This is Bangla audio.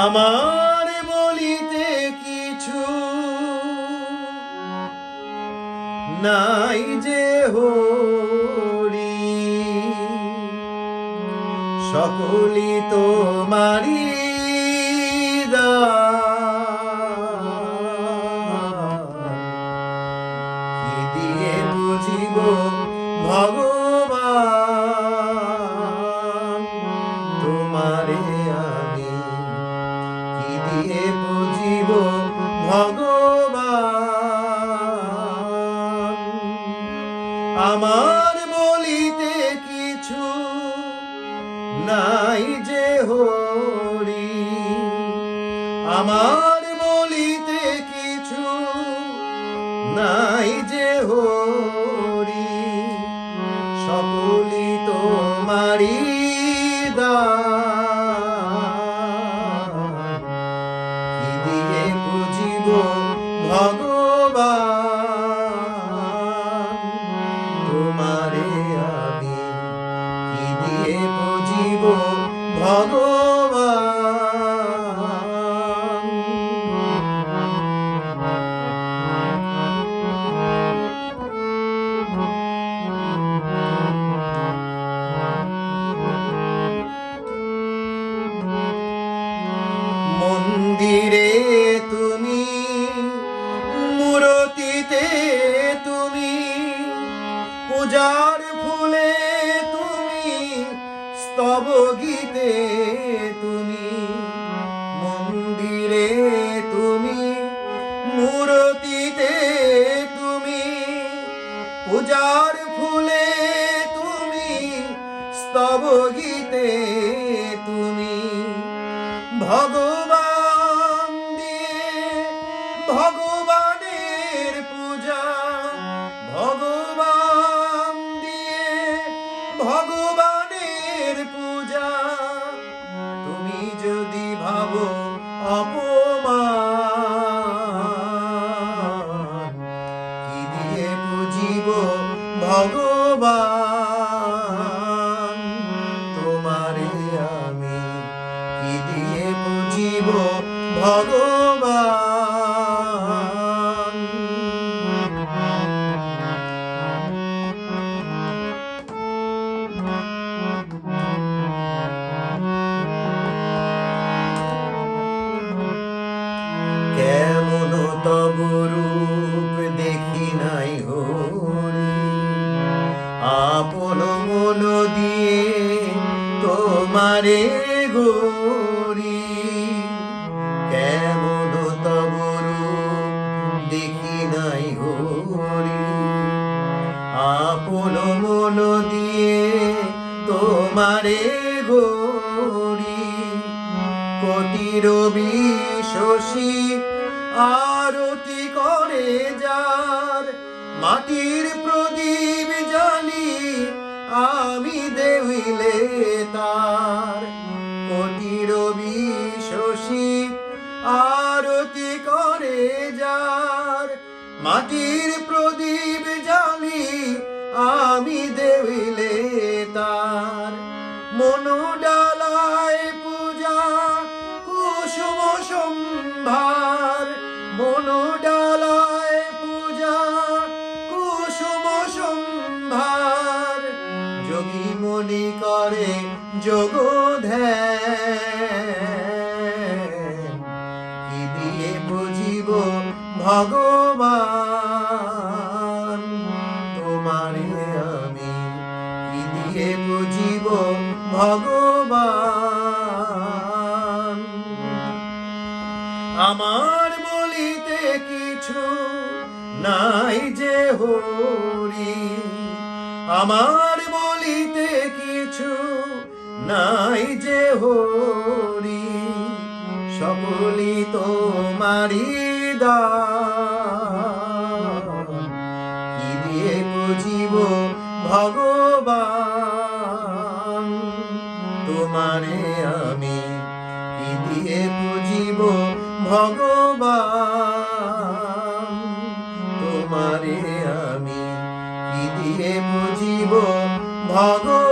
আমার বলিতে কিছু নাই যে হরি সকলি তোমারি। দিয়ে বুঝিব ভগবান আমার বলিতে কিছু নাই যে হরি আমার বলিতে কিছু নাই যে হরি সকলি তোমারি দান। মূরতিতে তুমি, পূজার ফুলে তুমি, স্তব গীতে তুমি, মন্দিরে তুমি, মূরতিতে তুমি, পূজার ফুলে তুমি, স্তব গীতে যদি ভাবো অপমান কি দিয়ে বুঝিব ভগবান? তোমারে গরি কেমন তব রূপ দেখি নাই হরি আপন মন দিয়ে তোমারে গরি কোটি রবি শশী আরতি করে যার মাটির প্রদীপ আমি দেবিলে তার কোটি রবি শশী আরতি করে যার মাটির প্রদীপ জানি আমি দেবিলে যোগী করে যোগ কি দিয়ে বুঝিব ভগবান? তোমারে আমি কি দিয়ে বুঝিব ভগবান? আমার বলিতে কিছু নাই যে হরি। আমার কিছু নাই যে হরি সকলি তোমারি কি দিয়ে বুঝিব ভগবান? তোমারে আমি কি দিয়ে বুঝিব ভগবান? তোমারে আমি কি দিয়ে বুঝিব ভগবান?